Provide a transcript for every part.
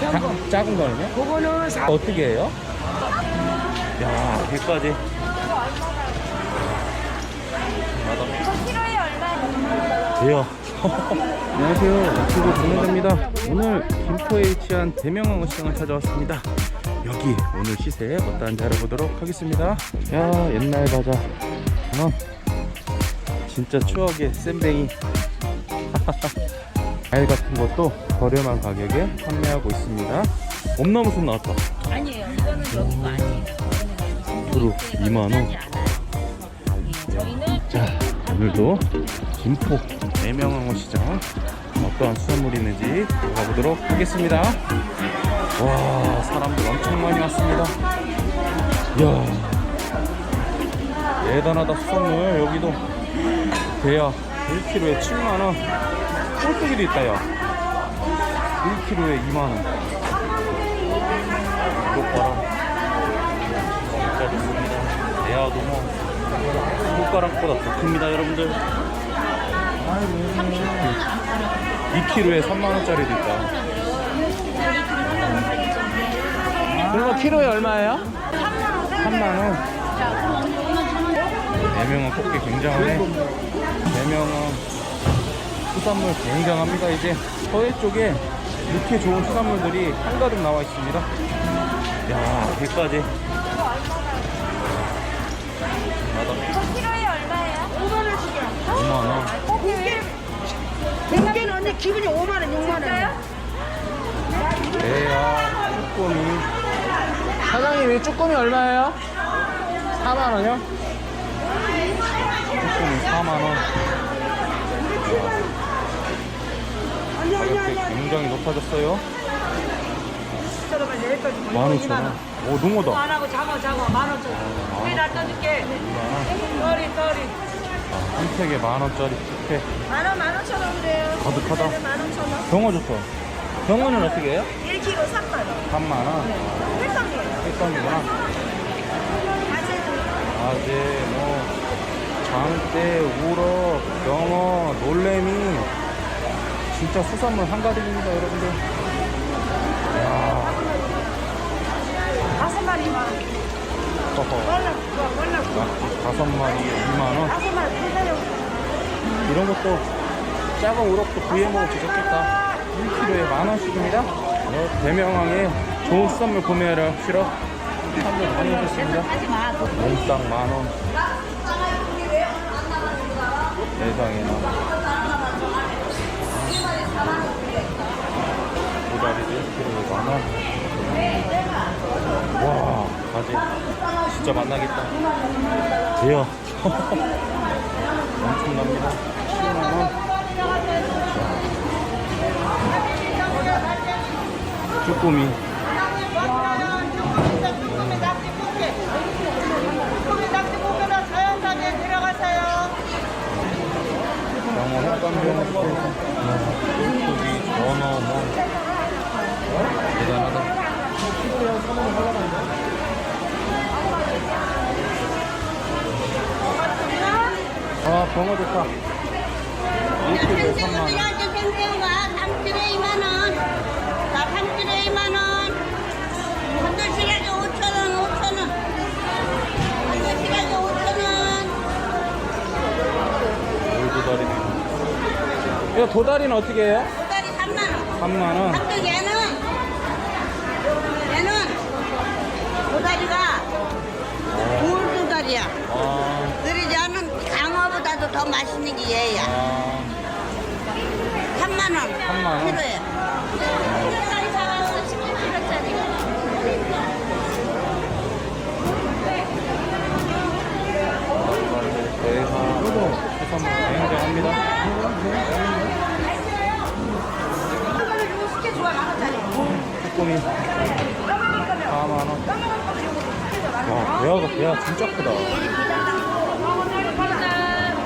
자- 작은 거는요? 그거는 사. 어떻게 해요? 야, 얼마예요? 돼요. 안녕하세요. 유튜브 정문입니다. 오늘 김포에 위치한 대명항어 시장을 찾아왔습니다. 여기 오늘 시세 어떠한지 알아보도록 하겠습니다. 야, 옛날 과자. 어? 진짜 추억의 쌤뱅이. 과일 같은 것도 저렴한 가격에 판매하고 있습니다. 엄나무 숲 나왔다. 아니에요. 이거는 여기 거 아니에요. 두루 2만 원. 저희는 자, 오늘도 김포 대명항어 시장 어떠한 수산물이 있는지 가보도록 하겠습니다. 와, 사람들 엄청 많이 왔습니다. 이야, 대단하다 수산물 여기도 대야 1kg에 7만 원 꼴뚜기도 있다 야 1kg에 2만원. 이것 봐라 진짜 좋습니다 대야도 뭐 손가락보다 더 큽니다 여러분들. 2kg에 3만원짜리도 있다. 그럼 키로에 얼마예요? 3만원. 4명은 꽃게 굉장하네. 4명은 수산물 굉장합니다 이제. 서해 쪽에 이렇게 좋은 수산물들이 한가득 나와 있습니다 야 배까지 키로에 얼마예요? 5만 원씩이요. 5만원 고기 백개는 언니 기분이 5만 원, 6만 원. 대야 쭈꾸미 사장님 이 쭈꾸미 얼마예요? 4만원이요? 쭈꾸미 4만원 아니 아니 아니. 가격대 굉장히 높아졌어요 저러면 여기까지 15,000원 오 농어다 안 하고 장어 장어 만 원짜리. 우리 날 떠줄게. 2만원 떨이 떨이. 한 팩에 만원짜리 식혜 만 원, 만 오천 원 그래요. 가득하다 만 오천 원. 병어 좋다 병어는 어떻게 해요? 1kg 3만 원. 3만원 회성이에요. 가재도 아재 뭐 장대 우럭 병어 놀래미 진짜 수산물 한가득입니다 여러분들. 야. 다섯 마리만 원. 허허 그거 그거. 낙지 다섯 마리에 2만원? 다섯 마리 회사용. 이런 것도 작은 우럭도 구해 먹으면 좋겠다. 1kg에 만원씩입니다. 어, 대명항에 좋은 수산물 구매하시러 사람들 많이 오셨습니다. 몽땅 만원. 세상에나 도다리도 1kg에 만원 와 가지 진짜 만나겠다. 돼요. 엄청납니다. 7만원 쭈꾸미 영어 흑감병어 쭈꾸미 전어 뭐 대단하다 아 병어 좋다. 1kg에 3만원 아주 생생과 3kg에 2만 원. 자 3kg에 2만 원. 한들 시간에 5천 원 5천 원. 한들 시간에 5천원. 돌도다리 이거 도다리는 어떻게 해요? 도다리 3만 원. 3만 원. 한들 얘는 얘는 도다리가 돌도다리야 아, 그러지 않은 강어보다도 더 맛있는 게 얘야 아 3만원 3만 원? 키로에 도다리 사가서 10kg짜리 저희가 해산물 굉장합니다 쭈꾸미 4만원 와 배아가 배아 진짜 크다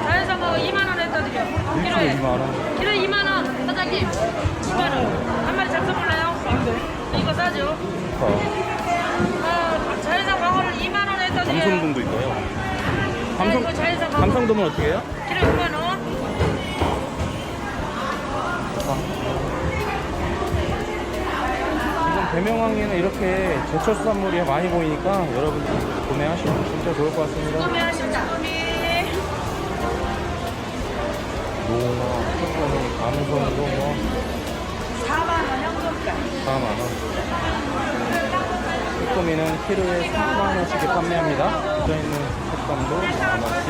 자연산 거 2만 원에 떠드려. 1kg 키로에. 2만 원 키로 2만 원. 사장님. 2만 원. 한 마리 잡숴볼래요? 이거 싸죠. 좋다 아, 자연산 광어를 2만 원에 떠드려요. 감성돔도 있어요 아, 감성, 이거 광어. 감성돔은 어떻게 해요? 키로 6만 원. 대명항에는 이렇게 제철 수산물이 많이 보이니까 여러분들 구매하시면 진짜 좋을 것 같습니다. 구매하십시오. 구매. 농어, 쭈꾸미, 감성도 뭐 4만원 현금가 4만원. 쭈꾸미는 키로에 3만원씩에 판매합니다. 붙어있는 색감도 만원씩.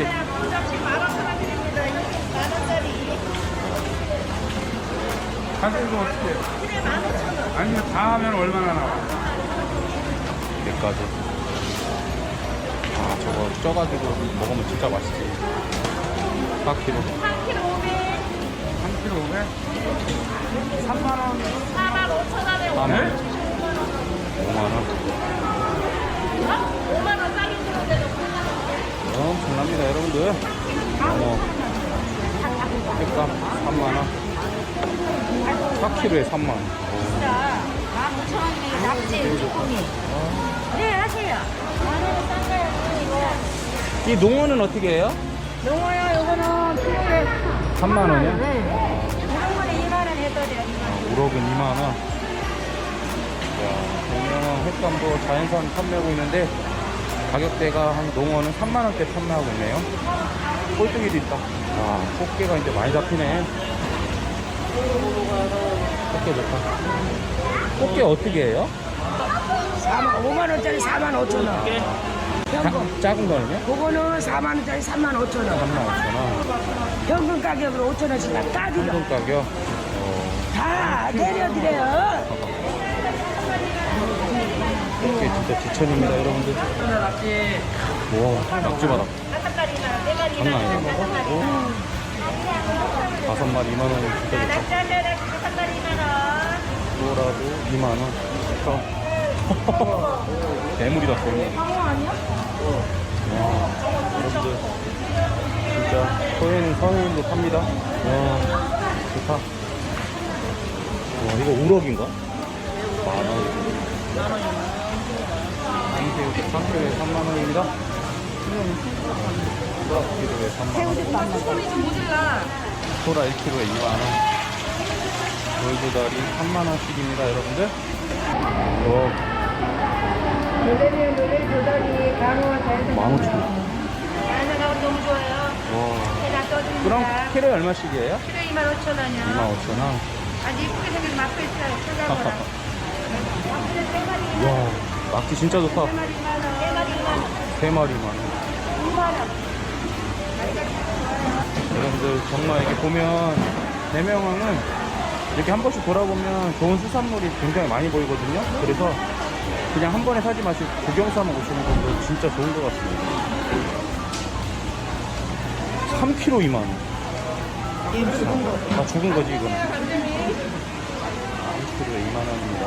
가격도 어떻게 해요? 아니면 다 하면 얼마나 나와? 몇 가지. 아, 저거 쪄가지고 먹으면 진짜 맛있지. 4kg. 3kg 500? 3만원 4만 5천 원에 4만원. 5만원. 5만 원 싸게 주는데도 엄청납니다, 여러분들. 어머. 횟값 3만원. 4kg에 3만원. 15,000원이 낙지 쭈꾸미 네 하세요 이 농어는 어떻게 해요? 농어요 요거는 필요해 3만 원이요? 네 이런 거는 2만원 해드려요 우럭은 2만원. 대명왕 횟감도 자연산 판매하고 있는데 가격대가 한 농어는 3만 원대 판매하고 있네요. 꼴뚜기도 있다. 아, 꽃게가 이제 많이 잡히네. 꽃게 좋다. 꽃게 어떻게 해요? 4만, 5만 원짜리 4만 5천 원 현금 자- 작은 거는요? 그거는 4만 원짜리 3만 5천 원 35,000원. 현금 가격으로 5천 원씩 다 따드려 현금 가격. 어, 다 내려드려요 꽃게 진짜 지천입니다, 여러분들. 와, 낙지 봐라. 장난 아니다. 오. 다섯 마리 2만 원이면 진짜 좋다. 마리 2만 원. 또라도 2만 원. 좋다. 대물이다, 대물. 상어 아니야? 와, 여러분들 진짜 서해는 서해인도 팝니다. 와, 좋다. 와, 이거 우럭인가? 만 원. 한새우 3kg에 3만 원입니다. 소라 1kg에 3만 원. 소리 좀 모질라. 소라 1kg에 2만 원. 돌도다리 3만 원씩입니다, 여러분들. 어, 노래는 노래 자연산 15,000원. 야나가 너무 좋아요. 와. 제가 그럼 떠줍니다. 키로에 얼마씩이에요? 키로 2만 5천 원이요. 25,000원. 아주 이쁘게 생긴 맛도 있어요. 찾아보라. 와, 낙지 진짜 좋다. 세 마리만. 여러분들 정말 이렇게 보면 대명왕은 이렇게 한 번씩 돌아보면 좋은 수산물이 굉장히 많이 보이거든요. 그래서 그냥 한 번에 사지 마시고 구경 삼아 오시는 분들 진짜 좋은 것 같습니다. 3kg 2만 원. 다 죽은 거지 이거는. 3kg에 2만 원입니다.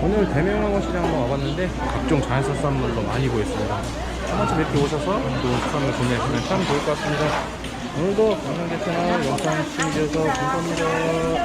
오늘 대명왕어 시장 한번 와봤는데 각종 자연산 수산물로 많이 보였습니다. 한 번쯤 이렇게 오셔서 좋은 수산물 구매하시면 참 좋을 것 같습니다. 오늘도 채널 영상 시청해주셔서 감사합니다.